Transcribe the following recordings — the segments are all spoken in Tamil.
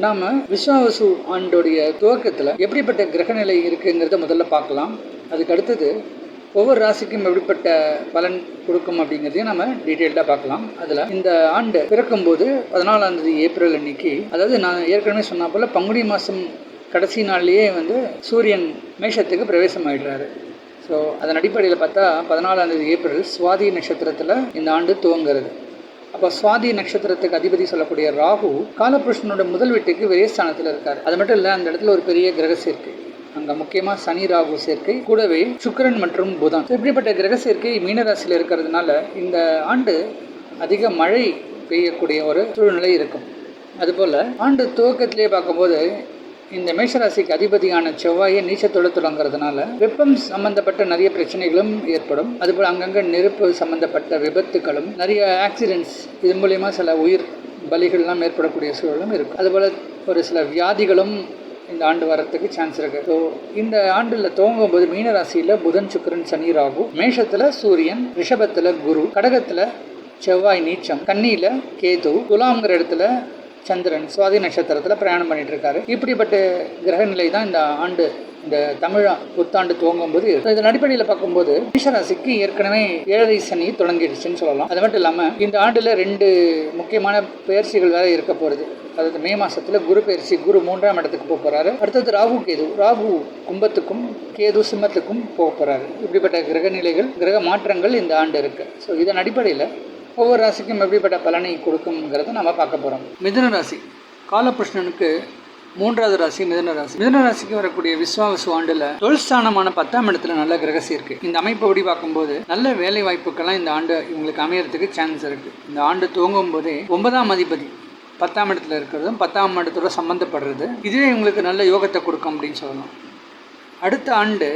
நாம விஸ்வாவசு ஆண்டோடைய துவக்கத்தில் எப்படிப்பட்ட கிரகநிலை இருக்குங்கிறத முதல்ல பார்க்கலாம். அதுக்கு அடுத்தது ஒவ்வொரு ராசிக்கும் எப்படிப்பட்ட பலன் கொடுக்கும் அப்படிங்கிறதையும் நம்ம டீட்டெயில்டாக பார்க்கலாம். அதில் இந்த ஆண்டு பிறக்கும்போது பதினாலாம் தேதி ஏப்ரல் அன்னைக்கு அதாவது நான் ஏற்கனவே சொன்ன போல் பங்குனி மாதம் கடைசி நாள்லேயே வந்து சூரியன் மேஷத்துக்கு பிரவேசம் ஆயிடுறாரு ஸோ அதன் அடிப்படையில் பார்த்தா பதினாலாம் தேதி ஏப்ரல் சுவாதி நட்சத்திரத்தில் இந்த ஆண்டு துவங்குறது. அப்போ சுவாதி நட்சத்திரத்துக்கு அதிபதி சொல்லக்கூடிய ராகு காலபுருஷனோட முதல் வீட்டுக்கு விரயஸ்தானத்தில் இருக்கார். அது மட்டும் இல்லை அந்த இடத்துல ஒரு பெரிய கிரக சேர்க்கை. அங்கே முக்கியமாக சனி ராகு சேர்க்கை கூடவே சுக்கிரன் மற்றும் புதன். இப்படிப்பட்ட கிரக சேர்க்கை மீனராசியில் இருக்கிறதுனால இந்த ஆண்டு அதிக மழை பெய்யக்கூடிய ஒரு சூழ்நிலை இருக்கும். அதுபோல் ஆண்டு துவக்கத்திலே பார்க்கும்போது இந்த மேஷராசிக்கு அதிபதியான செவ்வாயை நீச்சத்தோடு தொடங்குறதுனால வெப்பம் சம்பந்தப்பட்ட நிறைய பிரச்சனைகளும் ஏற்படும். அதுபோல் அங்கங்கே நெருப்பு சம்பந்தப்பட்ட விபத்துகளும் நிறைய ஆக்சிடென்ட்ஸ் இது மூலயமா சில உயிர் பலிகள்லாம் ஏற்படக்கூடிய சூழலும் இருக்கும் அதுபோல் ஒரு சில வியாதிகளும் இந்த ஆண்டு வரத்துக்கு சான்ஸ் இருக்கு. ஸோ இந்த ஆண்டில் துவங்கும் போது மீனராசியில் புதன் சுக்கரன் சனி ராகு மேஷத்தில் சூரியன் ரிஷபத்தில் குரு கடகத்தில் செவ்வாய் நீச்சம் கன்னியில் கேது துலாம்ங்கிற இடத்துல சந்திரன் சுவாதி நட்சத்திரத்தில் பிரயாணம் பண்ணிட்டு இருக்காரு இப்படிப்பட்ட கிரகநிலை தான் இந்த ஆண்டு இந்த தமிழ் புத்தாண்டு துவங்கும் போது இதன் அடிப்படையில் பார்க்கும்போது மேஷராசிக்கு ஏற்கனவே ஏழரை சனி தொடங்கிடுச்சுன்னு சொல்லலாம். அது மட்டும் இல்லாமல் இந்த ஆண்டில் ரெண்டு முக்கியமான பயிற்சிகள் வேற இருக்க போகிறது அதாவது மே மாசத்துல குரு பயிற்சி குரு மூன்றாம் இடத்துக்கு போக போறாரு. அடுத்தது ராகு கேது. ராகு கும்பத்துக்கும் கேது சிம்மத்துக்கும் போக போறாரு. இப்படிப்பட்ட கிரக நிலைகள் கிரக மாற்றங்கள் இந்த ஆண்டு இருக்கு. ஸோ இதன் அடிப்படையில் ஒவ்வொரு ராசிக்கும் எப்படிப்பட்ட பலனை கொடுக்குங்கிறத நம்ம பார்க்க போகிறோம் மிதுன ராசி காலகிருஷ்ணனுக்கு மூன்றாவது ராசி மிதன ராசி. மிதன ராசிக்கு வரக்கூடிய விஸ்வாவசு ஆண்டுல தொழில்ஸ்தானமான பத்தாம் இடத்துல நல்ல கிரக சேர்க்கை இந்த அமைப்பு படி பார்க்கும்போது நல்ல வேலை வாய்ப்புகள்லாம் இந்த ஆண்டு இவங்களுக்கு அமையறதுக்கு சான்ஸ் இருக்கு. இந்த ஆண்டு துவங்கும் போதே ஒன்பதாம் அதிபதி பத்தாம் இடத்துல இருக்கிறதும் பத்தாம் இடத்தோட சம்மந்தப்படுறது இதுவே இவங்களுக்கு நல்ல யோகத்தை கொடுக்கும் அப்படின்னு சொல்லலாம். அடுத்த ஆண்டு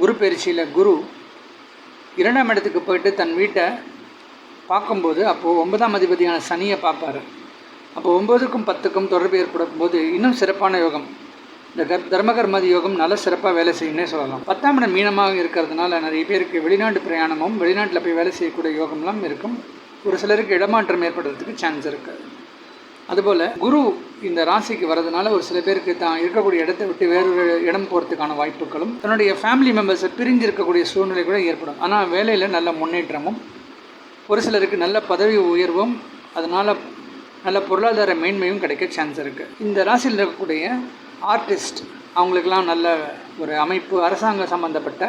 குரு பயிற்சியில் குரு இரண்டாம் இடத்துக்கு போயிட்டு தன் வீட்டை பார்க்கும்போது அப்போது ஒன்பதாம் அதிபதியான சனியை பார்ப்பாரு. அப்போ ஒன்பதுக்கும் பத்துக்கும் தொடர்பு ஏற்படும் போது இன்னும் சிறப்பான யோகம். இந்த கர் தர்மகர்மதி யோகம் நல்ல சிறப்பாக வேலை செய்யும்னே சொல்லலாம். பத்தாம் இடம் மீனமாக இருக்கிறதுனால நிறைய பேருக்கு வெளிநாட்டு பிரயாணமும் வெளிநாட்டில் போய் வேலை செய்யக்கூடிய யோகம்லாம் இருக்கும். ஒரு சிலருக்கு இடமாற்றம் ஏற்படுறதுக்கு சான்ஸ் இருக்குது அதுபோல் குரு இந்த ராசிக்கு வரதுனால ஒரு சில பேருக்கு தான் இருக்கக்கூடிய இடத்தை விட்டு வேறொரு இடம் போகிறதுக்கான வாய்ப்புகளும் தன்னுடைய ஃபேமிலி மெம்பர்ஸை பிரிஞ்சு இருக்கக்கூடிய சூழ்நிலை கூட ஏற்படும். ஆனால் வேலையில் நல்ல முன்னேற்றமும் ஒரு சிலருக்கு நல்ல பதவி உயர்வும் அதனால் நல்ல பொருளாதார மேன்மையும் கிடைக்க சான்ஸ் இருக்குது இந்த ராசியில் இருக்கக்கூடிய ஆர்டிஸ்ட் அவங்களுக்கெல்லாம் நல்ல ஒரு அமைப்பு அரசாங்கம் சம்மந்தப்பட்ட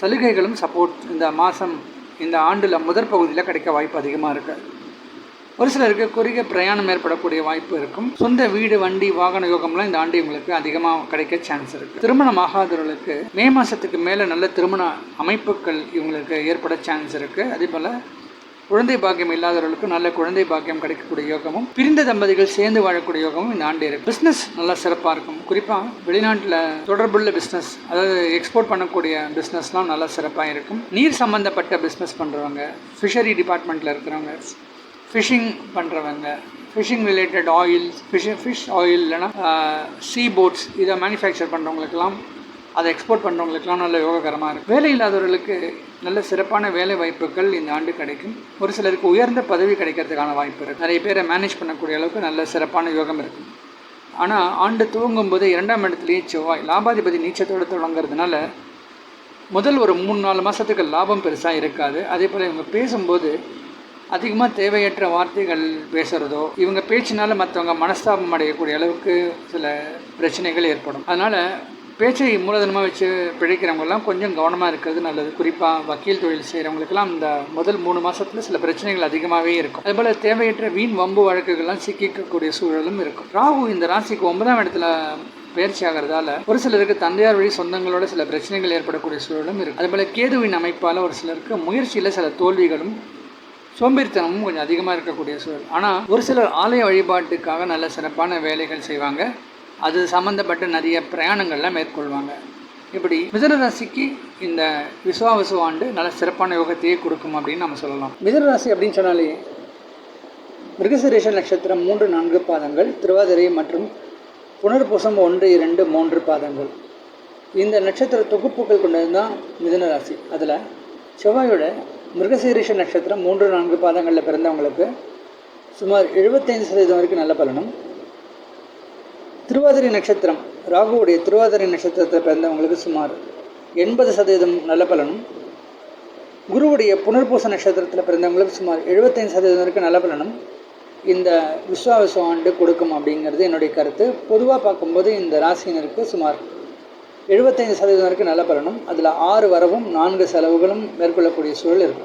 சலுகைகளும் சப்போர்ட் இந்த மாதம் இந்த ஆண்டில் முதற் பகுதியில் கிடைக்க வாய்ப்பு அதிகமாக இருக்குது ஒரு சிலருக்கு குறுகிய பிரயாணம் ஏற்படக்கூடிய வாய்ப்பு இருக்கும். சொந்த வீடு வண்டி வாகன யோகம்லாம் இந்த ஆண்டு இவங்களுக்கு அதிகமாக கிடைக்க சான்ஸ் இருக்குது திருமணம் ஆகாதவர்களுக்கு மே மாதத்துக்கு மேலே நல்ல திருமண அமைப்புகள் இவங்களுக்கு ஏற்பட சான்ஸ் இருக்குது அதே போல் குழந்தை பாக்கியம் இல்லாதவர்களுக்கு நல்ல குழந்தை பாக்கியம் கிடைக்கக்கூடிய யோகமும் பிரிந்த தம்பதிகள் சேர்ந்து வாழக்கூடிய யோகமும் இந்த ஆண்டு இருக்கு. பிஸ்னஸ் நல்லா சிறப்பாக இருக்கும். குறிப்பாக வெளிநாட்டில் தொடர்புள்ள பிஸ்னஸ் அதாவது எக்ஸ்போர்ட் பண்ணக்கூடிய பிஸ்னஸ்லாம் நல்லா சிறப்பாக இருக்கும். நீர் சம்மந்தப்பட்ட பிஸ்னஸ் பண்ணுறவங்க ஃபிஷரி டிபார்ட்மெண்ட்டில் இருக்கிறவங்க ஃபிஷிங் பண்ணுறவங்க fishing related oil fish fish oil இல்லைனா சீ போட்ஸ் இதை மேனுஃபேக்சர் பண்ணுறவங்களுக்கெல்லாம் அதை எக்ஸ்போர்ட் பண்ணுறவங்களுக்குலாம் நல்ல யோககரமாக இருக்கும். வேலை இல்லாதவர்களுக்கு நல்ல சிறப்பான வேலை வாய்ப்புகள் இந்த ஆண்டு கிடைக்கும். ஒரு சிலருக்கு உயர்ந்த பதவி கிடைக்கிறதுக்கான வாய்ப்பு இருக்குது நிறைய பேரை மேனேஜ் பண்ணக்கூடிய அளவுக்கு நல்ல சிறப்பான யோகம் இருக்கும். ஆனால் ஆண்டு துவங்கும் போது இரண்டாம் இடத்துலேயே செவ்வாய் லாபாதிபதி நீச்சத்தோடு தொடங்குறதுனால முதல் ஒரு மூணு நாலு மாதத்துக்கு லாபம் பெருசாக இருக்காது. அதே போல் இவங்க பேசும்போது அதிகமாக தேவையற்ற வார்த்தைகள் பேசுகிறதோ இவங்க பேச்சினால மற்றவங்க மனஸ்தாபம் அடையக்கூடிய அளவுக்கு சில பிரச்சனைகள் ஏற்படும். அதனால் பேச்சை மூலதனமாக வச்சு பிழைக்கிறவங்கெல்லாம் கொஞ்சம் கவனமாக இருக்கிறது நல்லது. குறிப்பாக வக்கீல் தொழில் செய்கிறவங்களுக்கெல்லாம் இந்த முதல் மூணு மாதத்தில் சில பிரச்சனைகள் அதிகமாகவே இருக்கும். அதுபோல் தேவையற்ற வீண் வம்பு வழக்குகள்லாம் சிக்கிக்கக்கூடிய சூழலும் இருக்கும். ராகு இந்த ராசிக்கு ஒன்பதாம் இடத்துல பயிற்சி ஆகிறதால ஒரு சிலருக்கு தந்தையார் வழி சொந்தங்களோட சில பிரச்சனைகள் ஏற்படக்கூடிய சூழலும் இருக்கும். அதுபோல் கேதுவின் அமைப்பால் ஒரு சிலருக்கு முயற்சியில் சில தோல்விகளும் சோம்பேறித்தனமும் கொஞ்சம் அதிகமாக இருக்கக்கூடிய சூழல். ஆனால் ஒரு சிலர் ஆலய வழிபாட்டுக்காக நல்ல சிறப்பான வேலைகள் செய்வாங்க. அது சம்மந்தப்பட்ட நிறைய பிரயாணங்கள்லாம் மேற்கொள்வாங்க. இப்படி மிதன ராசிக்கு இந்த விசுவாவசு ஆண்டு நல்ல சிறப்பான யோகத்தையே கொடுக்கும் அப்படின்னு நம்ம சொல்லலாம். மிதன ராசி அப்படின்னு சொன்னாலே மிருகசுரேஷ நட்சத்திரம் மூன்று நான்கு பாதங்கள் திருவாதிரை மற்றும் புனர்பூசம் ஒன்று இரண்டு மூன்று பாதங்கள். இந்த நட்சத்திர தொகுப்புகள் கொண்டது தான் மிதனராசி அதில் செவ்வாயோட மிருகசீரிஷ நட்சத்திரம் மூன்று நான்கு பாதங்களில் பிறந்தவங்களுக்கு சுமார் எழுபத்தைந்து சதவீதம் வரைக்கும் நல்ல பலனும் திருவாதிரை நட்சத்திரம் ராகுவுடைய திருவாதிரை நட்சத்திரத்தில் பிறந்தவங்களுக்கு சுமார் எண்பது சதவீதம் நல்ல பலனும் குருவுடைய புனர்பூச நட்சத்திரத்தில் பிறந்தவங்களுக்கு சுமார் எழுபத்தைந்து சதவீதம் வரைக்கும் நல்ல பலனும் இந்த விஸ்வாவிச ஆண்டு கொடுக்கும் அப்படிங்கிறது என்னுடைய கருத்து. பொதுவாக பார்க்கும்போது இந்த ராசியினருக்கு சுமார் எழுபத்தைந்து சதவீதம் வரைக்கும் நல்ல பலனும் அதில் ஆறு வரவும் நான்கு செலவுகளும் மேற்கொள்ளக்கூடிய சூழல் இருக்கும்